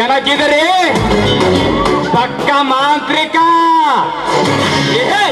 ಕೆಣಕಿದ್ರಿ ಪಕ್ಕ ಮಾಂತ್ರಿಕ ಏ!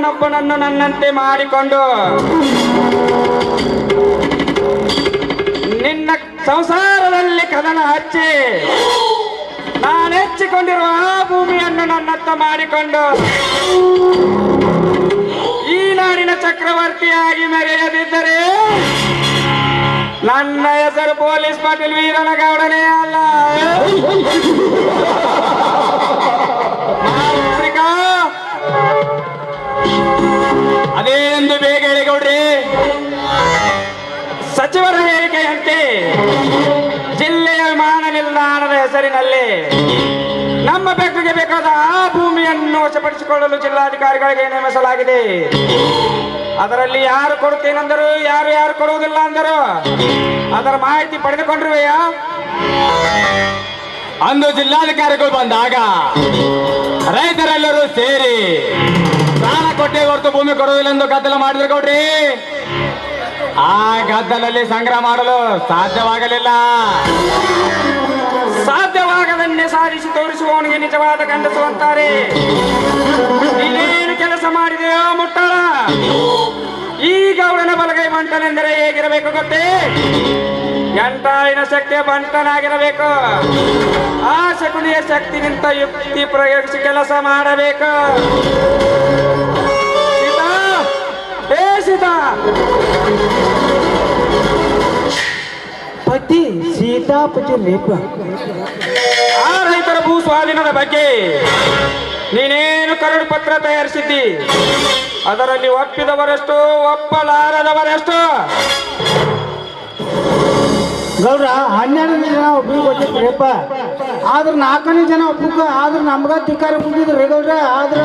ನಿನ್ನ ತಮ್ಮನೊಬ್ಬನನ್ನು ನನ್ನಂತೆ ಮಾಡಿಕೊಂಡು ನಿನ್ನ ಸಂಸಾರದಲ್ಲಿ ಕದನ ಹಚ್ಚಿ ನಾನು ಹೆಚ್ಚಿಕೊಂಡಿರುವ ಆ ಭೂಮಿಯನ್ನು ನನ್ನತ್ತ ಮಾಡಿಕೊಂಡು ಈ ನಾಡಿನ ಚಕ್ರವರ್ತಿಯಾಗಿ ಮೆರೆಯದಿದ್ದರೆ ನನ್ನ ಹೆಸರು ಪೊಲೀಸ್ ಪಾಟೀಲ್ ವೀರನಗೌಡನೇ ಅಲ್ಲ. ಅದೇನೆಂದು ಬೇಗ ಹೇಳಿಗೌಡ್ರಿ ಸಚಿವರ ಹೇಳಿಕೆಯಂತೆ ಜಿಲ್ಲೆಯ ವಿಮಾನ ನಿಲ್ದಾಣದ ಹೆಸರಿನಲ್ಲಿ ನಮ್ಮ ಬೆಟ್ಟಿಗೆ ಬೇಕಾದ ಆ ಭೂಮಿಯನ್ನು ವಶಪಡಿಸಿಕೊಳ್ಳಲು ಜಿಲ್ಲಾಧಿಕಾರಿಗಳಿಗೆ ನೇಮಿಸಲಾಗಿದೆ. ಅದರಲ್ಲಿ ಯಾರು ಕೊಡುತ್ತೇನೆಂದರು ಯಾರು ಯಾರು ಕೊಡುವುದಿಲ್ಲ ಅಂದರು, ಅದರ ಮಾಹಿತಿ ಪಡೆದುಕೊಂಡಿರುವೆಯಾ? ಅಂದು ಜಿಲ್ಲಾಧಿಕಾರಿಗಳು ಬಂದಾಗ ರೈತರೆಲ್ಲರೂ ಸೇರಿ ಪ್ರಾಣ ಕೊಟ್ಟೆ ಹೊರತು ಭೂಮಿ ಕೊಡುವುದಿಲ್ಲ ಎಂದು ಗದ್ದಲ ಮಾಡಿದ್ರು ಗೌಡ್ರಿ. ಆ ಗದ್ದಲಲ್ಲಿ ಸಂಗ್ರಹ ಮಾಡಲು ಸಾಧ್ಯವಾಗಲಿಲ್ಲ. ಸಾಧ್ಯವಾಗದನ್ನೇ ಸಾಧಿಸಿ ತೋರಿಸುವವನಿಗೆ ನಿಜವಾದ ಗಂಡಸು ಅಂತಾರೆ. ನೀನೇನು ಕೆಲಸ ಮಾಡಿದೆಯೋ ಮುಟ್ಟಳ? ಈಗ ಅವಳನ ಬಲಗೈ ಮಂಟನೆಂದರೆ ಹೇಗಿರಬೇಕು ಗೊತ್ತೇ? ಎಂಟಾಳಿನ ಶಕ್ತಿಯ ಬಂಟನಾಗಿರಬೇಕು ಆ ಶಕುನಿಯ ಶಕ್ತಿಗಿಂತ ಯುಕ್ತಿ ಪ್ರಯೋಗಿಸಿ ಕೆಲಸ ಮಾಡಬೇಕು. ಪತಿ ಸೀತಾಪತಿ ಲೇಪ. ಆ ರೈತರ ಭೂ ಸ್ವಾಧೀನದ ಬಗ್ಗೆ ನೀನೇನು ಕರಡು ಪತ್ರ ತಯಾರಿಸಿದ್ದಿ? ಅದರಲ್ಲಿ ಒಪ್ಪಿದವರೆಷ್ಟು ಒಪ್ಪಲಾರದವರೆಷ್ಟು? ಗೌಡ್ರ ಹನ್ನೆರಡನೇ ಜನ ಒಬ್ರಿಗೆ ಕೊಟ್ಟಿದ್ರಿಪ್ಪ ಆದ್ರೆ ನಾಲ್ಕನೇ ಜನ ಒಬ್ಬಕ್ಕೆ ಆದ್ರೆ ನಮ್ಗ ಧಿಕ್ಕಾರ ಬಿಟ್ಟಿದ್ರಿ ಗೌರ, ಆದ್ರ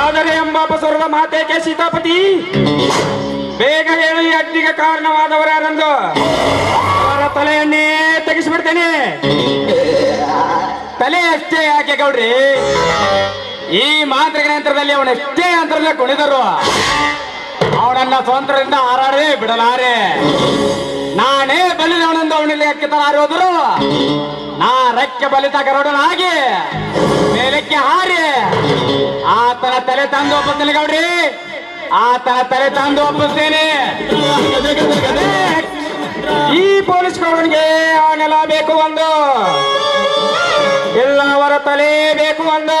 ಆದರೆ ಎಂಬ ಬಸವರದ ಮಾತೇಕೆ ಸೀತಾಪತಿ. ಬೇಗ ಹೇಳಿ ಅಗ್ನಿಗೆ ಕಾರಣವಾದವರ ಯಾರೆಂದು ಅವರ ತಲೆಯನ್ನೇ ತೆಗೆಸಿಬಿಡ್ತೇನೆ. ತಲೆ ಅಷ್ಟೇ ಯಾಕೆ ಗೌಡ್ರಿ? ಈ ಮಾಂತ್ರಿಕ ಯಂತ್ರದಲ್ಲಿ ಅವನೆಷ್ಟೇ ಯಂತ್ರದಲ್ಲಿ ಕುಣಿದರು. ಅವನನ್ನ ಸ್ವಂತರಿಂದ ಹಾರಾಡೇ ಬಿಡಲಾರೆ. ನಾನೇ ಬಲಿದವನೆಂದು ಅವನಲ್ಲಿ ಹಾರೋದ್ರು ನಾ ರೆಕ್ಕೆ ಬಲಿತ ಗರುಡನಾಗಿ ಮೇಲಕ್ಕೆ ಹಾರಿ. ಆತನ ತಲೆ ತಂದು ಒಪ್ಪಿಸ್ತೀನಿ ಗೌಡ್ರಿ. ಆತನ ತಲೆ ತಂದು ಒಪ್ಪಿಸ್ತೀನಿ ಈ ಪೊಲೀಸ್ ಗೌಡನಿಗೆ ಅವನೆಲ್ಲ ಬೇಕು ಒಂದು. ಇಲ್ಲ ಅವರ ತಲೆ ಬೇಕು ಒಂದು.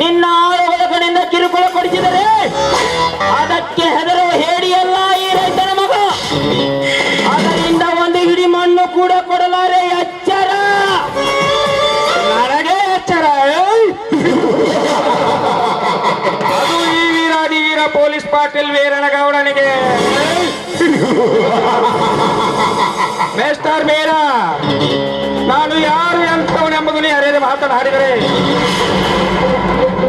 ನಿನ್ನ ಕಡೆಯಿಂದ ಕಿರುಕುಳ ಕೊಡಿಸಿದರೆ ಅದಕ್ಕೆ ಹೆದರು ಹೇಡಿಯಲ್ಲ ಈ ರೈತನ ಮಗ. ಅದರಿಂದ ಒಂದು ಹಿಡಿ ಮಣ್ಣು ಕೂಡ ಕೊಡಲಾರೆ ಎಚ್ಚರ ನನಗೆ ಎಚ್ಚರ! ಅದು ಈ ವೀರಾದಿ ವೀರ, ಪೊಲೀಸ್ ಪಾಟೀಲ್ ವೀರನಗೌಡನಿಗೆ. ಮೇಸ್ಟರ್ ಮೇರಾ ನಾನು ಯಾರು ಎಂತವನೆಂಬುದು ನೀ ಅರಿಯದೆ ಮಾತನಾಡಿದರೆ.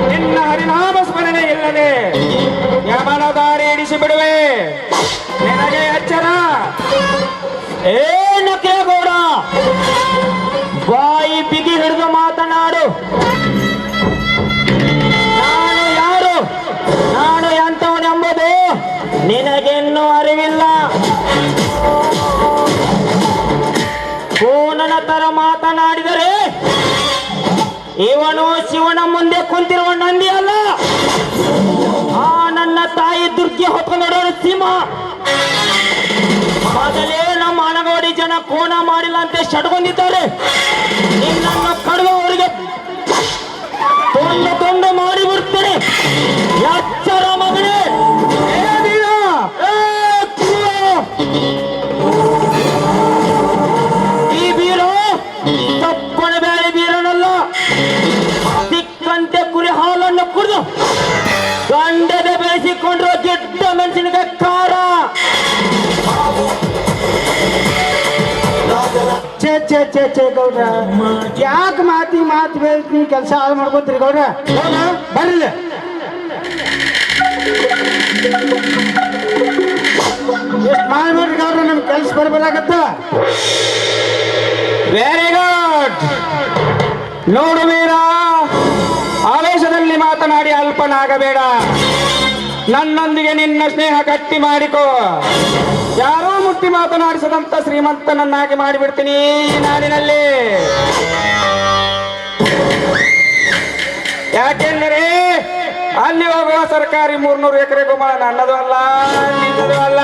ನಿನ್ನ ಹರಿನಾಮ ಸ್ಮರಣೆ ಇಲ್ಲದೆ ಯಮನ ದಾರಿ ಇಡಿಸಿ ಬಿಡುವೆ ನಿನಗೆ ಎಚ್ಚರ ಏನು ಗೌಡ ಬಾಯಿ ಬಿಗಿ ಹಿಡಿದು ಮಾತನಾಡು. ನಾನು ಯಾರು? ನಾನು ಎಂತವನೆಂಬುದು ನಿನಗೆನ್ನೂ ಅರಿವಿಲ್ಲ. ತರ ಮಾತನಾಡಿದರೆ ಇವನು ಶಿವನ ಮುಂದೆ ಕುಂತಿರುವ ನಂದಿ ಅಲ್ಲ. ಆ ನನ್ನ ತಾಯಿ ದುರ್ಗಿ ಹೊತ್ಕೊಂಡೋಡೋ ಸಿಂಹ ಮೊದಲೇ ನಮ್ಮ ಅನಗೋಡಿ ಜನ ಕೋಣ ಮಾಡಿಲ್ಲ ಅಂತ ಶಟ್ಕೊಂಡಿದ್ದಾರೆ ನಿನ್ನನ್ನು ಕಡುವವರಿಗೆ ತುಂಡು ಗೌಡ್ರ? ಯಾಕೆ ಮಾತಿ ಮಾತು ನೀ ಕೆಲಸ ಹಾಳು ಮಾಡ್ಕೊತೀರಿ ಗೌಡ್ರ? ಬರ್ರಿ ಎಷ್ಟು ಮಾಡಿ ನೋಡ್ರಿ ಗೌಡ್ರ? ನಮ್ ಕೆಲ್ಸ ಬರ್ಬೇಕಾಗತ್ತ? ವೆರಿ ಗುಡ್ ನೋಡು ವೀರ ಆವೇಶದಲ್ಲಿ ಮಾತನಾಡಿ ಅಲ್ಪನಾಗಬೇಡ. ನನ್ನೊಂದಿಗೆ ನಿನ್ನ ಸ್ನೇಹ ಗಟ್ಟಿ ಮಾಡಿಕೋ. ಯಾರೋ? ಮುಟ್ಟಿ ಮಾತನಾಡಿಸದಂತ ಶ್ರೀಮಂತನನ್ನಾಗಿ ಮಾಡಿಬಿಡ್ತೀನಿ ನಾಡಿನಲ್ಲಿ ಯಾಕೆಂದರೆ ಅಲ್ಲಿ ಹೋಗುವ ಸರ್ಕಾರಿ ಮೂರ್ನೂರು ಎಕರೆ ಗುಮಳ ನನ್ನದು ಅಲ್ಲ, ನಿನ್ನದು ಅಲ್ಲ.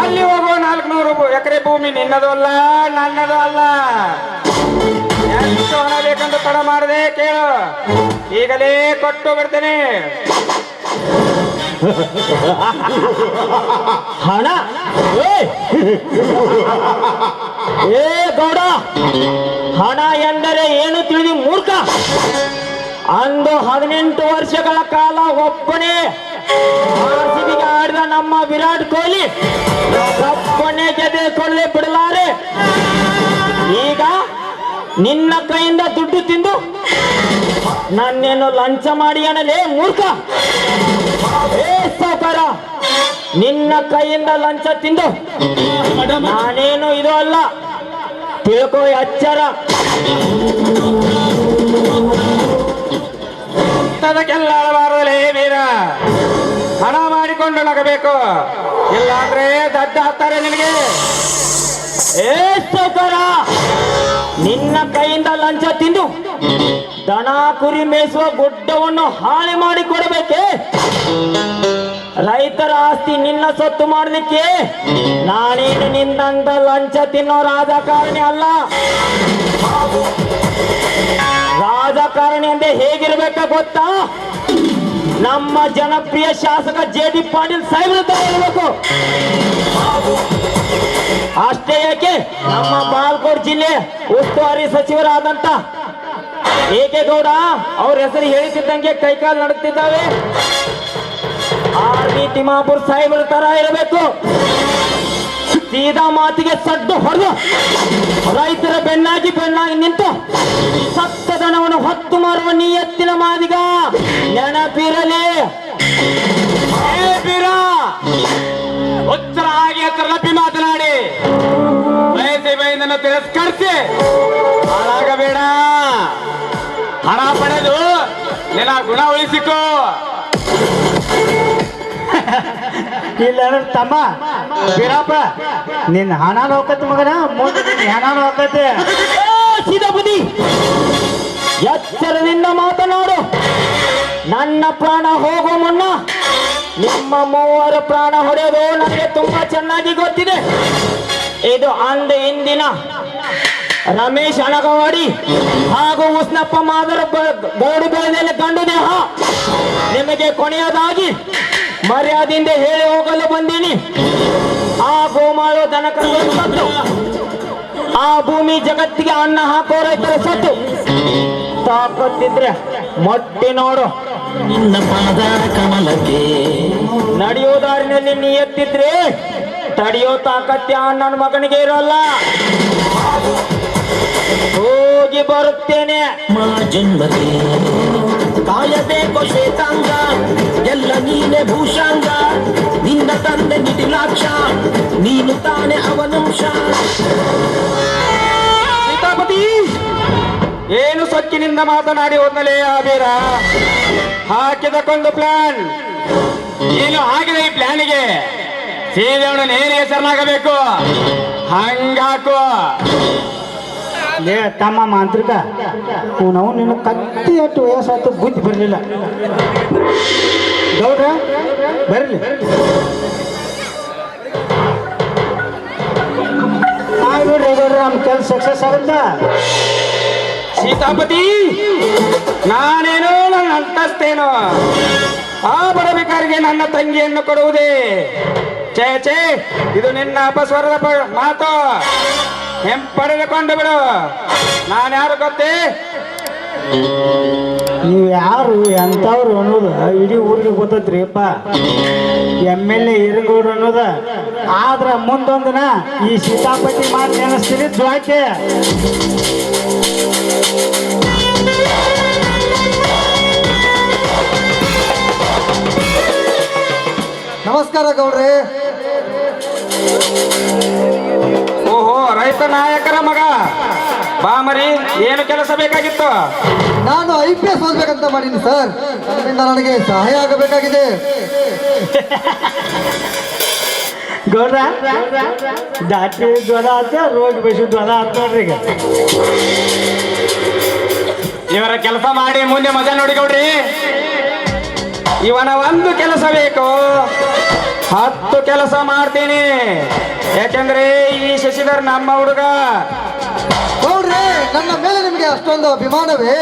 ಅಲ್ಲಿ ಹೋಗುವ ನಾಲ್ಕುನೂರು ಎಕರೆ ಭೂಮಿ ನಿನ್ನದು ಅಲ್ಲ, ನನ್ನದು ಅಲ್ಲ. ಹಣ ಬೇಕಂತ ತಡ ಮಾಡದೆ ಕೇಳು. ಈಗಲೇ ಕೊಟ್ಟು ಬಿಡ್ತೇನೆ ಹಣ? ಏ! ಗೌಡ! ಹಣ ಎಂದರೆ ಏನು ತಿಳಿದು ಮೂರ್ಖ? ಅಂದು ಹದಿನೆಂಟು ವರ್ಷಗಳ ಕಾಲ ಒಬ್ಬನೇ ಆಡಿದ ನಮ್ಮ ವಿರಾಟ್ ಕೊಹ್ಲಿ ಒಬ್ಬನೇ ಗೆದ್ದುಕೊಳ್ಳದೆ ಬಿಡಲಾರೆ. ಈಗ ನಿನ್ನ ಕೈಯಿಂದ ದುಡ್ಡು ತಿಂದು ನನ್ನೇನು ಲಂಚ ಮಾಡಿ ಅನ್ನಲೇ ಮೂರ್ಖ? ಏ ಸಾವುಕಾರ ನಿನ್ನ ಕೈಯಿಂದ ಲಂಚ ತಿಂದು ನಾನೇನು ಇದು ಅಲ್ಲ. ತಿಳ್ಕೋ ಅಚ್ಚರ ಇಂಥದಕ್ಕೆಲ್ಲ ಅಳಬಾರದಲೇ ವೀರ. ಹಣ ಮಾಡಿಕೊಂಡು ನಗಬೇಕು ಇಲ್ಲಾಂದ್ರೆ ದಡ್ಡ ಹಾಕ್ತಾರೆ ನಿನಗೆ. ಏ ಸಾವುಕಾರ ನಿನ್ನ ಕೈಯಿಂದ ಲಂಚ ತಿಂದು ದನ ಕುರಿ ಮೇಯಿಸುವ ಗುಡ್ಡವನ್ನು ಹಾಳಿ ಮಾಡಿ ಕೊಡಬೇಕೆ? ರೈತರ ಆಸ್ತಿ ನಿನ್ನ ಸೊತ್ತು ಮಾಡಲಿಕ್ಕೆ ನಾನೇನು ನಿನ್ನಂತ ಲಂಚ ತಿನ್ನೋ ರಾಜಕಾರಣಿ ಅಲ್ಲ. ರಾಜಕಾರಣಿ ಅಂದ್ರೆ ಹೇಗಿರ್ಬೇಕ ಗೊತ್ತಾ? ನಮ್ಮ ಜನಪ್ರಿಯ ಶಾಸಕ ಜೆ ಡಿ ಪಾಟೀಲ್ ಸಾಹೇಬ್ರ ಇರಬೇಕು ಅಷ್ಟೇ ಯಾಕೆ ನಮ್ಮ ಬಾಲ್ಕೋಟ್ ಜಿಲ್ಲೆ ಉಸ್ತುವಾರಿ ಸಚಿವರಾದಂತ ಏಕೆಗೌಡ ಅವ್ರ ಹೆಸರು ಹೇಳಿಸಿದ್ದಂಗೆ ಕೈಕಾಲು ನಡುತ್ತಿದ್ದಾವೆ. ಆರ್ ಬಿ ತಿಮ್ಮಾಪುರ್ ಸಾಹೇಬ್ರ ತರ ಇರಬೇಕು. ಸೀದಾ ಮಾತಿಗೆ ಸಡ್ಡು ಹೊಡೆದು ರೈತರ ಬೆನ್ನಾಗಿ ಬೆನ್ನಾಗಿ ನಿಂತು ಸತ್ತ ದನವನ್ನು ಹೊತ್ತು ಮಾರುವ ನಿಯತ್ತಿನ ಮಾದಿಗ ನೆನಪಿರಲಿ. ಹಾಳಾಗಬೇಡ. ಹಣ ಪಡೆದು ನಿನ್ನ ಗುಣ ಉಳಿಸಿಕೋ. ಇಲ್ಲ ತಮ್ಮ ಬೀರಪ್ಪ ನಿನ್ನ ಹಣ ಹೋಗತ್ತೆ ಮಗನ ಮುಂದೆ ನಿನ್ನ ಹಣ ಹೋಗತ್ತೆ ಬುದ್ಧಿ ಎಚ್ಚರದಿಂದ ಮಾತನಾಡು ನನ್ನ ಪ್ರಾಣ ಹೋಗೋ ಮುನ್ನ ನಿಮ್ಮ ಮೂವರ ಪ್ರಾಣ ಹೊಡೆಯೋದು ನನಗೆ ತುಂಬಾ ಚೆನ್ನಾಗಿ ಗೊತ್ತಿದೆ. ಇದು ಅಂದ ಇಂದಿನ ರಮೇಶ್ ಅಳಗವಾಡಿ ಹಾಗೂ ಉಸ್ನಪ್ಪ ಮಾದರ ಗೌಡು ಬೆಳೆದಲ್ಲಿ ಗಂಡು ದೇಹ. ನಿಮಗೆ ಕೊನೆಯದಾಗಿ ಮರ್ಯಾದೆಯಿಂದ ಹೇಳಿ ಹೋಗಲು ಬಂದೀನಿ. ಆ ಗೋಮಾಳು ದನಕರುಗಳು ಸತ್ತು. ಆ ಭೂಮಿ ಜಗತ್ತಿಗೆ ಅನ್ನ ಹಾಕೋ ರೈತರ ಸತ್ತು. ತಾಕತ್ತಿದ್ರೆ ಮೊಟ್ಟೆ ನೋಡು. ನಿನ್ನ ಪಾದ ಕಮಲಕ್ಕೆ. ನಡೆಯೋ ದಾರಿನಲ್ಲಿ ನೀ ಎತ್ತಿದ್ರೆ ತಡೆಯೋ ತಾಕತ್ಯ ನನ್ನ ಮಗನಿಗೆ ಇರೋಲ್ಲ. ಹೋಗಿ ಬರುತ್ತೇನೆ. ಮಾ ಜನ್ಮಕ್ಕೆ ಕಾಯಬೇಕು ಶ್ವೇತಾಂಗ ಎಲ್ಲ ನೀನೆ ಭೂಷಾಂಗ. ನಿನ್ನ ತಂದೆ ನಿಟಿಲಾಕ್ಷ ನೀನು ತಾನೆ ಅವನಂಶ ಸೀತಾಪತಿ ಏನು ಸೊಕ್ಕಿನಿಂದ ಮಾತನಾಡಿ ಹೋದಲೇ ಆ ಹಾಕಿದ ಕೊಂಡು ಪ್ಲಾನ್ ಏನು ಆಗಿದೆ ಈ ಪ್ಲಾನಿಗೆ ಸೀದೆಯವನು ನೇರ ಹೆಸರನಾಗಬೇಕು ಹಂಗಾಕು ಲೇ, ತಮ್ಮ ಮಾಂತ್ರಿಕ ನಾವು ನಿನ್ನ ಕತ್ತಿ ಎಷ್ಟು ವಯಸ್ಸಾಯ್ತು, ಬುದ್ಧಿ ಬರಲಿಲ್ಲ. ಗೌಡ್ರ, ಬರಲಿ. ನೋಡ್ರಿ ಗೌಡ್ರ ನಮ್ಮ ಕೆಲಸ ಸಕ್ಸಸ್ ಆಗುತ್ತಾ? ಸೀತಾಪತಿ, ನಾನೇನೋ ನನ್ನ ಅಂತಸ್ತೇನೋ. ಆ ಬಡಬೇಕಾರಿಗೆ ನನ್ನ ತಂಗಿಯನ್ನು ಕೊಡುವುದೇ. ಚೇ ಚೇ ಇದು ನಿನ್ನ ಅಪಸ್ವರದ ಮಾತು. ಹೆಂಪಡೆದುಕೊಂಡು ಬಿಡು. ನಾನು ಯಾರು ಗೊತ್ತೇ? ನೀವು ಯಾರು ಎಂಥವ್ರು ಅನ್ನೋದು ಇಡೀ ಊರಿಗೆ ಗೊತ್ತೈತ್ರಿಪ್ಪ ಎಂ ಎಲ್ ಎ ಇರಗೌಡ್ರು ಅನ್ನೋದ. ಆದ್ರ ಮುಂದೊಂದಿನ ಈ ಸೀತಾಪತಿ ಮಾತು ನೆನೆಸ್ತೀರಿ ಜ್ವಾಕೆ. ನಮಸ್ಕಾರ ಗೌಡ್ರಿ. ರೈತ ನಾಯಕರ ಮಗ. ಬಾ ಮರಿ ಏನು ಕೆಲಸ ಬೇಕಾಗಿತ್ತು? ನಾನು ಐ ಪಿ ಎಸ್ ಓದ್ಬೇಕಂತ ಮಾಡೀನಿ ಸರ್. ಅದರಿಂದ ನನಗೆ ಸಹಾಯ ಆಗಬೇಕಾಗಿದೆ. ಗೌಡ್ರ ದಾಟಿ ಜ್ವರ ಆತ ರೋಡ್ ಬಸ್ಸು ಜ್ವರ ಆತ ನೋಡ್ರಿ ಈಗ. ಇವರ ಕೆಲಸ ಮಾಡಿ ಮುಂದೆ ಮಜಾ ನೋಡಿ ಗೌಡ್ರಿ. ಇವನ ಒಂದು ಕೆಲಸ ಬೇಕು. ಹತ್ತು ಕೆಲಸ ಮಾಡ್ತೀನಿ. ಯಾಕಂದ್ರೆ ಈ ಶಶಿಧರ್ ನಮ್ಮ ಹುಡುಗ. ನೋಡ್ರಿ ನನ್ನ ಮೇಲೆ ನಿಮಗೆ ಅಷ್ಟೊಂದು ಅಭಿಮಾನವೇ?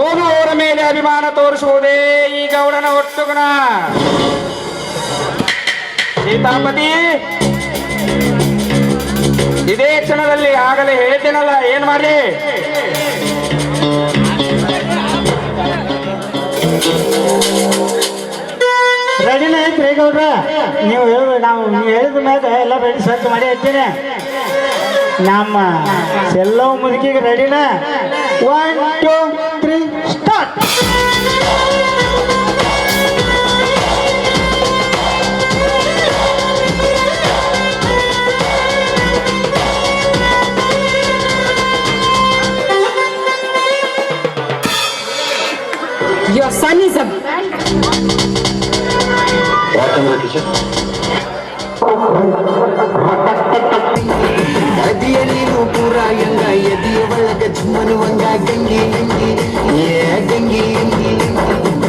ಓದುವವರ ಮೇಲೆ ಅಭಿಮಾನ ತೋರಿಸುವುದೇ ಈ ಗೌಡನ ಒಟ್ಟು ಗುಣ. ಸೀತಾಪತಿ ಇದೇ ಕ್ಷಣದಲ್ಲಿ ಆಗಲೇ ಹೇಳ್ತೀನಲ್ಲ ಏನ್ ಮಾಡ್ಲಿ ರೆಡಿನ ಐತ್ರಿ ಗೌಡ್ರ ನೀವು ನಾವು ನೀವು ಹೇಳಿದ ಮೇಲೆ ಎಲ್ಲ ರೆಡಿ ಸ್ವಚ್ಛ ಮಾಡಿ ಐತೀನಿ ನಮ್ಮ ಎಲ್ಲವೂ ಮುದುಕಿಗೆ ರೆಡಿನ one two three start Your son is a ಅದಿಯ ನೀನು ಪೂರ ಎಂಗ ಎದಿಯ ಒಳಗ ಜುಮ್ಮನುವಂಗ ಗಂಗಿ ಗಂಗಿ ಏ ಗಂಗಿ ಗಂಗಿ